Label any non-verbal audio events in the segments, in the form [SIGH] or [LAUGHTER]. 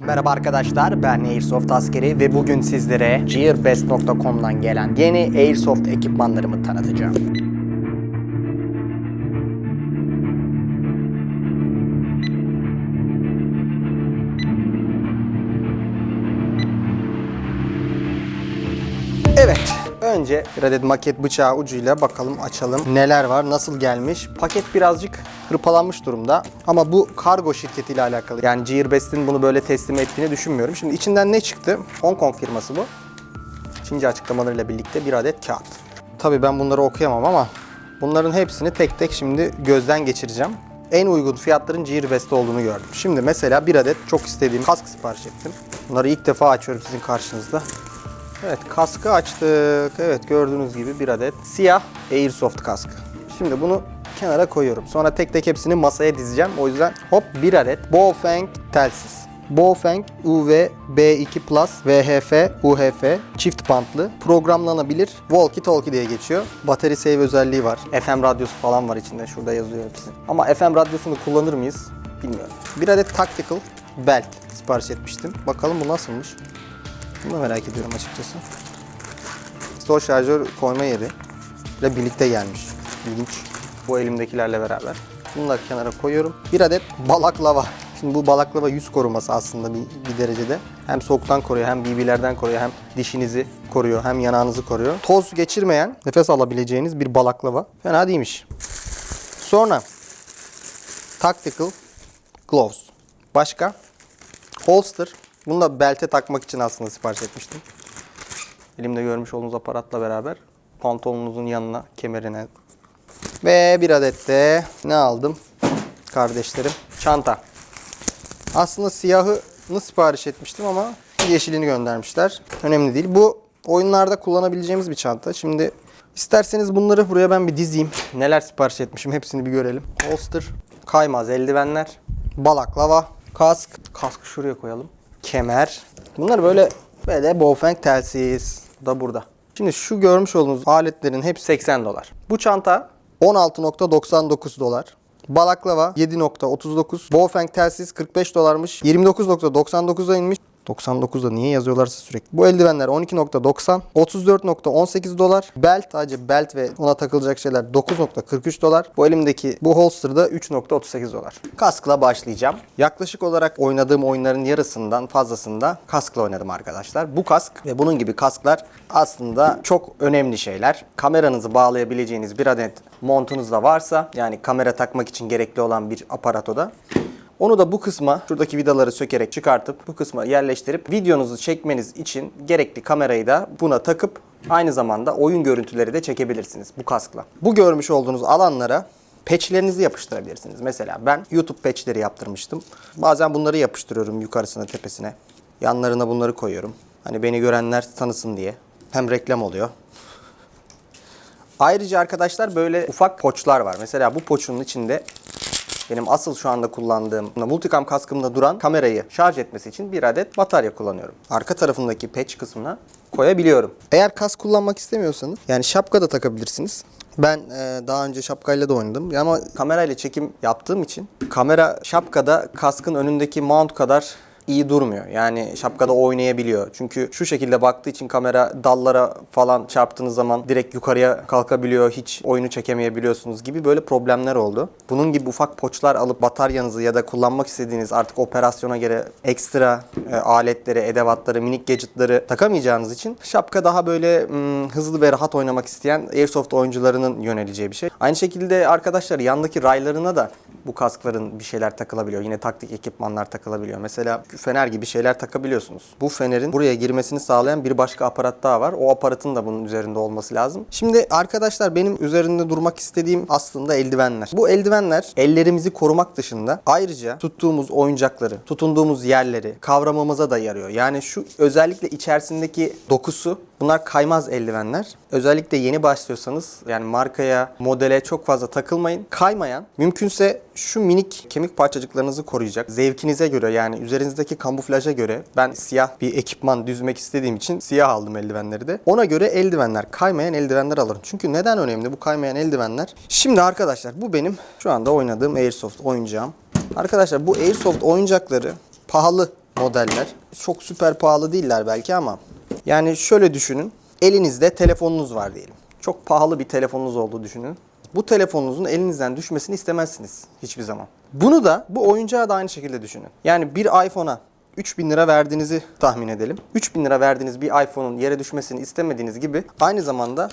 Merhaba arkadaşlar, ben Airsoft askeri ve bugün sizlere gearbest.com'dan gelen yeni Airsoft ekipmanlarımı tanıtacağım. Önce bir adet maket bıçağı ucuyla bakalım açalım neler var, nasıl gelmiş. Paket birazcık hırpalanmış durumda ama bu kargo şirketiyle alakalı. Yani Gearbest'in bunu böyle teslim ettiğini düşünmüyorum. Şimdi içinden ne çıktı? Hong Kong firması bu. Çince açıklamalarıyla birlikte bir adet kağıt. Tabii ben bunları okuyamam ama bunların hepsini tek tek şimdi gözden geçireceğim. En uygun fiyatların Gearbest'te olduğunu gördüm. Şimdi mesela bir adet çok istediğim kask sipariş ettim. Bunları ilk defa açıyorum sizin karşınızda. Evet kaskı açtık. Evet gördüğünüz gibi bir adet siyah Airsoft kask. Şimdi bunu kenara koyuyorum. Sonra tek tek hepsini masaya dizeceğim. O yüzden hop bir adet Baofeng telsiz. Baofeng UV B2 Plus VHF UHF çift bantlı programlanabilir walkie talkie diye geçiyor. Battery save özelliği var. FM radyosu falan var içinde. Şurada yazıyor hepsi. Ama FM radyosunu kullanır mıyız? Bilmiyorum. Bir adet tactical belt sipariş etmiştim. Bakalım bu nasılmış. Bunu da merak ediyorum açıkçası. Store şarjör koyma yeri ile birlikte gelmiş. İlginç. Bu elimdekilerle beraber. Bunları kenara koyuyorum. Bir adet balaklava. Şimdi bu balaklava yüz koruması aslında bir, bir derecede. Hem soğuktan koruyor, hem BB'lerden koruyor, hem dişinizi koruyor, hem yanağınızı koruyor. Toz geçirmeyen, nefes alabileceğiniz bir balaklava. Fena değilmiş. Sonra Tactical Gloves. Başka? Holster. Bunu da belte takmak için aslında sipariş etmiştim. Elimde görmüş olduğunuz aparatla beraber pantolonunuzun yanına, kemerine. Ve bir adet de ne aldım kardeşlerim? Çanta. Aslında siyahını sipariş etmiştim ama yeşilini göndermişler. Önemli değil. Bu oyunlarda kullanabileceğimiz bir çanta. Şimdi isterseniz bunları buraya ben bir dizeyim. Neler sipariş etmişim hepsini bir görelim. Holster, kaymaz eldivenler, balaklava, kask. Kaskı şuraya koyalım. Kemer. Bunlar böyle böyle Baofeng telsiz. Bu da burada. Şimdi şu görmüş olduğunuz aletlerin hepsi 80 dolar. Bu çanta 16.99 dolar. Balaklava 7.39. Baofeng telsiz 45 dolarmış. 29.99'a inmiş. 99'da niye yazıyorlarsa sürekli. Bu eldivenler 12.90, 34.18 dolar. Belt sadece belt ve ona takılacak şeyler 9.43 dolar. Bu elimdeki bu holster'da 3.38 dolar. Kaskla başlayacağım. Yaklaşık olarak oynadığım oyunların yarısından fazlasında kaskla oynadım arkadaşlar. Bu kask ve bunun gibi kasklar aslında çok önemli şeyler. Kameranızı bağlayabileceğiniz bir adet montunuz da varsa yani kamera takmak için gerekli olan bir aparatoda onu da bu kısma şuradaki vidaları sökerek çıkartıp bu kısma yerleştirip videonuzu çekmeniz için gerekli kamerayı da buna takıp aynı zamanda oyun görüntüleri de çekebilirsiniz bu kaskla. Bu görmüş olduğunuz alanlara patchlerinizi yapıştırabilirsiniz. Mesela ben YouTube patchleri yaptırmıştım. Bazen bunları yapıştırıyorum yukarısına tepesine. Yanlarına bunları koyuyorum. Hani beni görenler tanısın diye. Hem reklam oluyor. Ayrıca arkadaşlar böyle ufak poçlar var. Mesela bu poçun içinde benim asıl şu anda kullandığım multicam kaskımda duran kamerayı şarj etmesi için bir adet batarya kullanıyorum. Arka tarafındaki patch kısmına koyabiliyorum. Eğer kask kullanmak istemiyorsanız yani şapka da takabilirsiniz. Ben e, daha önce şapkayla da oynadım ama kamerayla çekim yaptığım için kamera şapkada kaskın önündeki mount kadar iyi durmuyor. Yani şapkada oynayabiliyor. Çünkü şu şekilde baktığı için kamera dallara falan çarptığınız zaman direkt yukarıya kalkabiliyor. Hiç oyunu çekemeyebiliyorsunuz gibi böyle problemler oldu. Bunun gibi ufak poçlar alıp bataryanızı ya da kullanmak istediğiniz artık operasyona göre ekstra e, aletleri, edevatları, minik gadgetları takamayacağınız için şapka daha böyle hmm, hızlı ve rahat oynamak isteyen Airsoft oyuncularının yöneleceği bir şey. Aynı şekilde arkadaşlar yandaki raylarına da bu kaskların bir şeyler takılabiliyor. Yine taktik ekipmanlar takılabiliyor. Mesela fener gibi şeyler takabiliyorsunuz. Bu fenerin buraya girmesini sağlayan bir başka aparat daha var. O aparatın da bunun üzerinde olması lazım. Şimdi arkadaşlar benim üzerinde durmak istediğim aslında eldivenler. Bu eldivenler ellerimizi korumak dışında ayrıca tuttuğumuz oyuncakları, tutunduğumuz yerleri kavramamıza da yarıyor. Yani şu özellikle içerisindeki dokusu Bunlar kaymaz eldivenler. Özellikle yeni başlıyorsanız yani markaya, modele çok fazla takılmayın. Kaymayan, mümkünse şu minik kemik parçacıklarınızı koruyacak. Zevkinize göre yani üzerinizdeki kamuflaja göre ben siyah bir ekipman düzmek istediğim için siyah aldım eldivenleri de. Ona göre eldivenler, kaymayan eldivenler alırım. Çünkü neden önemli bu kaymayan eldivenler? Şimdi arkadaşlar bu benim şu anda oynadığım Airsoft oyuncağım. Arkadaşlar bu Airsoft oyuncakları pahalı modeller. Çok süper pahalı değiller belki ama yani şöyle düşünün. Elinizde telefonunuz var diyelim. Çok pahalı bir telefonunuz olduğu düşünün. Bu telefonunuzun elinizden düşmesini istemezsiniz hiçbir zaman. Bunu da bu oyuncağı da aynı şekilde düşünün. Yani bir iPhone'a 3000 lira verdiğinizi tahmin edelim. 3000 lira verdiğiniz bir iPhone'un yere düşmesini istemediğiniz gibi aynı zamanda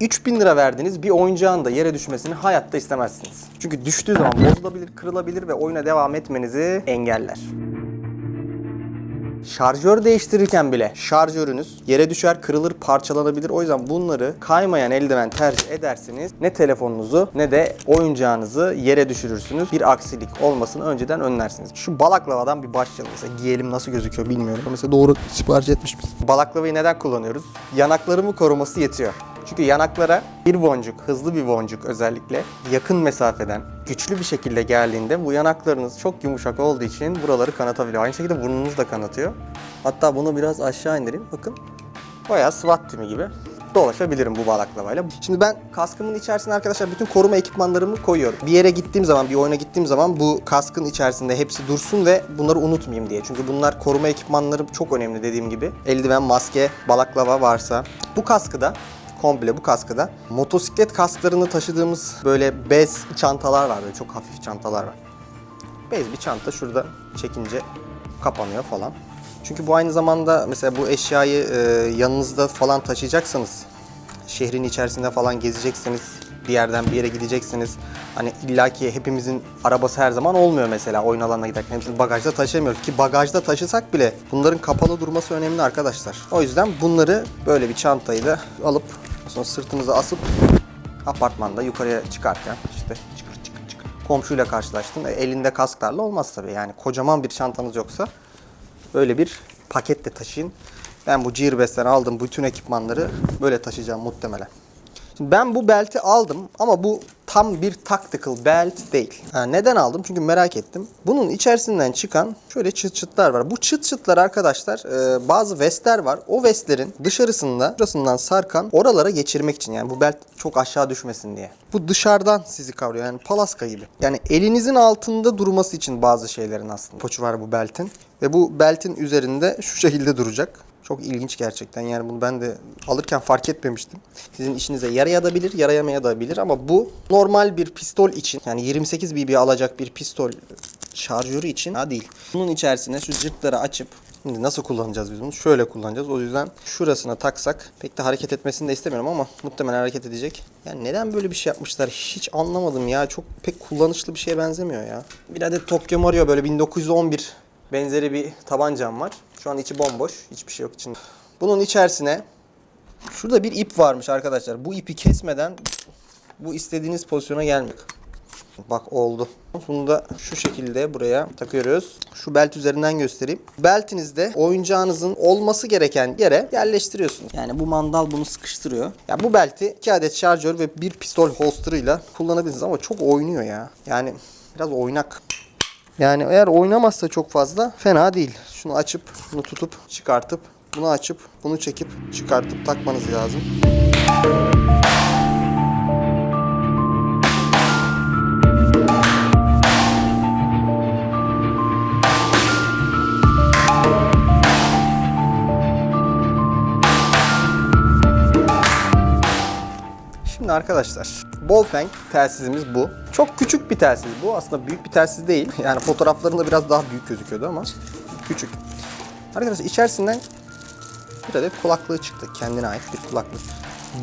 3000 lira verdiğiniz bir oyuncağın da yere düşmesini hayatta istemezsiniz. Çünkü düştüğü zaman bozulabilir, kırılabilir ve oyuna devam etmenizi engeller. Şarjör değiştirirken bile şarjörünüz yere düşer, kırılır, parçalanabilir. O yüzden bunları kaymayan eldiven tercih ederseniz ne telefonunuzu ne de oyuncağınızı yere düşürürsünüz. Bir aksilik olmasını önceden önlersiniz. Şu balaklavadan bir başlayalım. Mesela giyelim nasıl gözüküyor bilmiyorum. Mesela doğru sipariş etmiş misin? Balaklavayı neden kullanıyoruz? Yanaklarımı koruması yetiyor. Çünkü yanaklara bir boncuk, hızlı bir boncuk özellikle yakın mesafeden güçlü bir şekilde geldiğinde bu yanaklarınız çok yumuşak olduğu için buraları kanatabiliyor. Aynı şekilde burnunuz da kanatıyor. Hatta bunu biraz aşağı indireyim. Bakın bayağı SWAT timi gibi dolaşabilirim bu balaklavayla. Şimdi ben kaskımın içerisine arkadaşlar bütün koruma ekipmanlarımı koyuyorum. Bir yere gittiğim zaman, bir oyuna gittiğim zaman bu kaskın içerisinde hepsi dursun ve bunları unutmayayım diye. Çünkü bunlar koruma ekipmanları çok önemli dediğim gibi. Eldiven, maske, balaklava varsa. Bu kaskı da komple bu kaskı da motosiklet kasklarını taşıdığımız böyle bez çantalar var böyle çok hafif çantalar var. Bez bir çanta şurada çekince kapanıyor falan. Çünkü bu aynı zamanda mesela bu eşyayı e, yanınızda falan taşıyacaksanız şehrin içerisinde falan gezecekseniz bir yerden bir yere gideceksiniz. Hani illaki hepimizin arabası her zaman olmuyor mesela oyun alanına giderken. Hepsini bagajda taşıyamıyoruz ki bagajda taşısak bile bunların kapalı durması önemli arkadaşlar. O yüzden bunları böyle bir çantayı da alıp sonra sırtınıza asıp apartmanda yukarıya çıkarken işte çıkır çıkır çıkır komşuyla karşılaştın. E, elinde kasklarla olmaz tabii yani kocaman bir çantanız yoksa böyle bir paketle taşıyın. Ben bu Gearbest'ten aldığım bütün ekipmanları böyle taşıyacağım muhtemelen. Şimdi ben bu belti aldım ama bu tam bir tactical belt değil. Ha, neden aldım? Çünkü merak ettim. Bunun içerisinden çıkan şöyle çıt çıtlar var. Bu çıt çıtlar arkadaşlar e, bazı vestler var. O vestlerin dışarısında, şurasından sarkan oralara geçirmek için. Yani bu belt çok aşağı düşmesin diye. Bu dışarıdan sizi kavruyor. Yani palaska gibi. Yani elinizin altında durması için bazı şeylerin aslında. Poçu var bu beltin. Ve bu beltin üzerinde şu şekilde duracak. Çok ilginç gerçekten. Yani bunu ben de alırken fark etmemiştim. Sizin işinize yarayabilir, yarayamayabilir ama bu normal bir pistol için yani 28 BB alacak bir pistol şarjörü için ha değil. Bunun içerisine şu cırtları açıp Şimdi nasıl kullanacağız biz bunu? Şöyle kullanacağız. O yüzden şurasına taksak pek de hareket etmesini de istemiyorum ama muhtemelen hareket edecek. Yani neden böyle bir şey yapmışlar? Hiç anlamadım ya. Çok pek kullanışlı bir şeye benzemiyor ya. Bir adet Tokyo Mario böyle 1911 benzeri bir tabancam var. Şu an içi bomboş. Hiçbir şey yok içinde. Bunun içerisine şurada bir ip varmış arkadaşlar. Bu ipi kesmeden bu istediğiniz pozisyona gelmiyor. Bak oldu. Bunu da şu şekilde buraya takıyoruz. Şu belt üzerinden göstereyim. Beltinizde oyuncağınızın olması gereken yere yerleştiriyorsunuz. Yani bu mandal bunu sıkıştırıyor. Ya bu belti 2 adet şarjör ve bir pistol holster'ıyla kullanabilirsiniz ama çok oynuyor ya. Yani biraz oynak. Yani eğer oynamazsa çok fazla fena değil. Şunu açıp, bunu tutup, çıkartıp, bunu açıp, bunu çekip, çıkartıp takmanız lazım. Arkadaşlar Bolfeng telsizimiz bu. Çok küçük bir telsiz bu. Aslında büyük bir telsiz değil. [LAUGHS] Yani fotoğraflarında biraz daha büyük gözüküyordu ama küçük. Arkadaşlar içerisinden bir adet kulaklığı çıktı. Kendine ait bir kulaklık.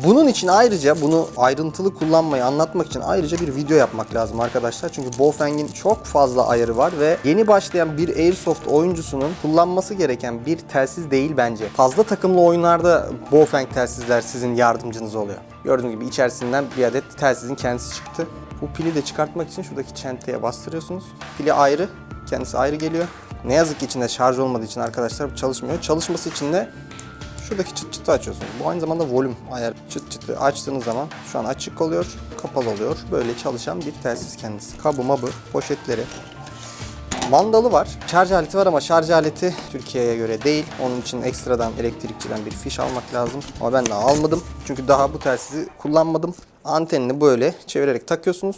Bunun için ayrıca bunu ayrıntılı kullanmayı anlatmak için ayrıca bir video yapmak lazım arkadaşlar. Çünkü Bolfeng'in çok fazla ayarı var ve yeni başlayan bir Airsoft oyuncusunun kullanması gereken bir telsiz değil bence. Fazla takımlı oyunlarda Bolfeng telsizler sizin yardımcınız oluyor. Gördüğünüz gibi içerisinden bir adet telsizin kendisi çıktı. Bu pili de çıkartmak için şuradaki çenteye bastırıyorsunuz. Pili ayrı, kendisi ayrı geliyor. Ne yazık ki içinde şarj olmadığı için arkadaşlar bu çalışmıyor. Çalışması için de Şuradaki çıt çıtı açıyorsunuz. Bu aynı zamanda volüm ayar. Çıt çıtı açtığınız zaman şu an açık oluyor, kapalı oluyor. Böyle çalışan bir telsiz kendisi. Kabı mabı, poşetleri. Mandalı var. Şarj aleti var ama şarj aleti Türkiye'ye göre değil. Onun için ekstradan elektrikçiden bir fiş almak lazım. Ama ben daha almadım. Çünkü daha bu telsizi kullanmadım. Antenini böyle çevirerek takıyorsunuz.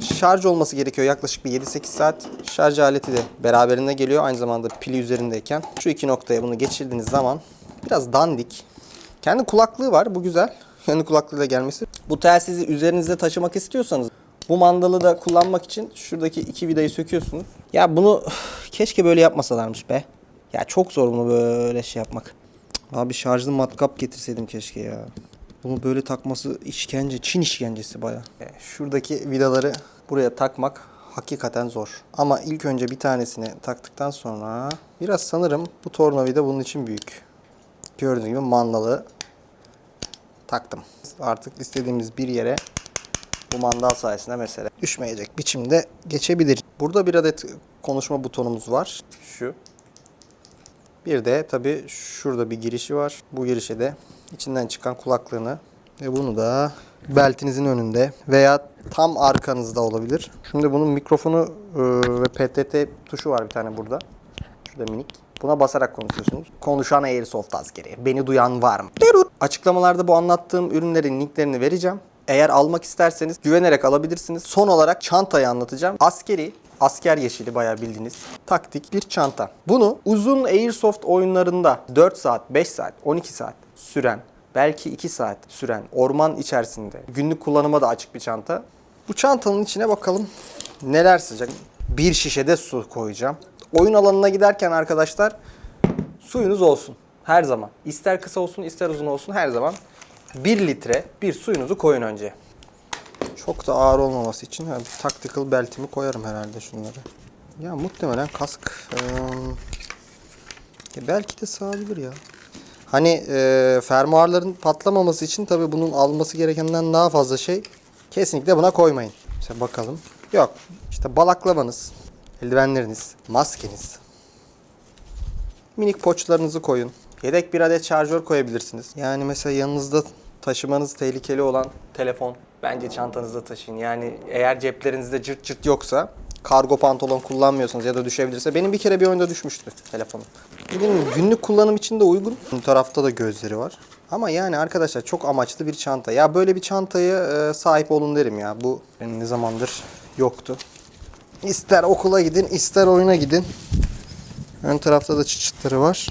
Şarj olması gerekiyor yaklaşık bir 7-8 saat. Şarj aleti de beraberinde geliyor. Aynı zamanda pili üzerindeyken. Şu iki noktaya bunu geçirdiğiniz zaman biraz dandik. Kendi kulaklığı var. Bu güzel. Kendi kulaklığıyla gelmesi. Bu telsizi üzerinizde taşımak istiyorsanız bu mandalı da kullanmak için şuradaki iki vidayı söküyorsunuz. Ya bunu [SIGHS] keşke böyle yapmasalarmış be. Ya çok zor bunu böyle şey yapmak. Abi şarjlı matkap getirseydim keşke ya. Bunu böyle takması işkence, Çin işkencesi baya. Şuradaki vidaları buraya takmak hakikaten zor. Ama ilk önce bir tanesini taktıktan sonra biraz sanırım bu tornavida bunun için büyük. Gördüğünüz gibi mandalı taktım. Artık istediğimiz bir yere bu mandal sayesinde mesela düşmeyecek biçimde geçebilir. Burada bir adet konuşma butonumuz var. Şu. Bir de tabi şurada bir girişi var. Bu girişe de içinden çıkan kulaklığını ve bunu da beltinizin önünde veya tam arkanızda olabilir. Şimdi bunun mikrofonu e, ve PTT tuşu var bir tane burada. Şurada minik. Buna basarak konuşuyorsunuz. Konuşan Airsoft askeri. Beni duyan var mı? Derut. Açıklamalarda bu anlattığım ürünlerin linklerini vereceğim. Eğer almak isterseniz güvenerek alabilirsiniz. Son olarak çantayı anlatacağım. Askeri, asker yeşili bayağı bildiğiniz taktik bir çanta. Bunu uzun Airsoft oyunlarında 4 saat, 5 saat, 12 saat süren, belki 2 saat süren orman içerisinde günlük kullanıma da açık bir çanta. Bu çantanın içine bakalım neler sıcak. Bir şişede su koyacağım. Oyun alanına giderken arkadaşlar suyunuz olsun. Her zaman. İster kısa olsun ister uzun olsun her zaman 1 litre bir suyunuzu koyun önce. Çok da ağır olmaması için bir tactical beltimi koyarım herhalde şunları. Ya muhtemelen kask ya belki de sığabilir ya. Hani eee fermuarların patlamaması için tabi bunun alması gerekenden daha fazla şey kesinlikle buna koymayın. İşte bakalım. Yok. İşte balaklamanız, eldivenleriniz, maskeniz, minik poçlarınızı koyun. Yedek bir adet şarjör koyabilirsiniz. Yani mesela yanınızda taşımanız tehlikeli olan telefon bence çantanızda taşıyın. Yani eğer ceplerinizde cırt cırt yoksa kargo pantolon kullanmıyorsanız ya da düşebilirse benim bir kere bir oyunda düşmüştü telefonum. Gibi günlük kullanım için de uygun. Bu tarafta da gözleri var. Ama yani arkadaşlar çok amaçlı bir çanta. Ya böyle bir çantaya e, sahip olun derim ya. Bu benim ne zamandır yoktu. İster okula gidin, ister oyuna gidin. Ön tarafta da çıçıtları var.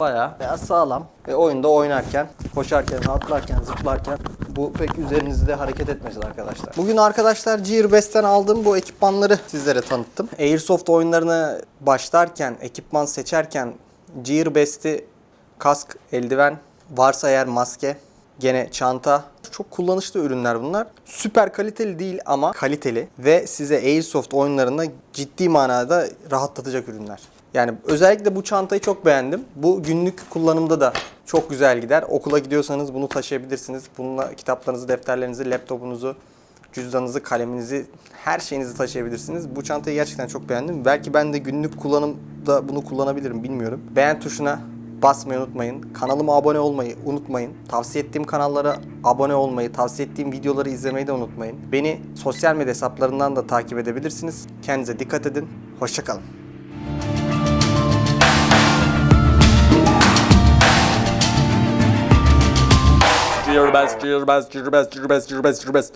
Bayağı biraz sağlam. Ve oyunda oynarken, koşarken, atlarken, zıplarken bu pek üzerinizde hareket etmesin arkadaşlar. Bugün arkadaşlar Gearbest'ten aldığım bu ekipmanları sizlere tanıttım. Airsoft oyunlarına başlarken, ekipman seçerken Gearbest'i kask, eldiven, varsa eğer maske, gene çanta. Çok kullanışlı ürünler bunlar. Süper kaliteli değil ama kaliteli ve size Airsoft oyunlarında ciddi manada rahatlatacak ürünler. Yani özellikle bu çantayı çok beğendim. Bu günlük kullanımda da çok güzel gider. Okula gidiyorsanız bunu taşıyabilirsiniz. Bununla kitaplarınızı, defterlerinizi, laptopunuzu, cüzdanınızı, kaleminizi, her şeyinizi taşıyabilirsiniz. Bu çantayı gerçekten çok beğendim. Belki ben de günlük kullanımda bunu kullanabilirim bilmiyorum. Beğen tuşuna basmayı unutmayın. Kanalıma abone olmayı unutmayın. Tavsiye ettiğim kanallara abone olmayı, tavsiye ettiğim videoları izlemeyi de unutmayın. Beni sosyal medya hesaplarından da takip edebilirsiniz. Kendinize dikkat edin. Hoşçakalın. Gearbest, Gearbest, Gearbest, Gearbest, Gearbest, Gearbest.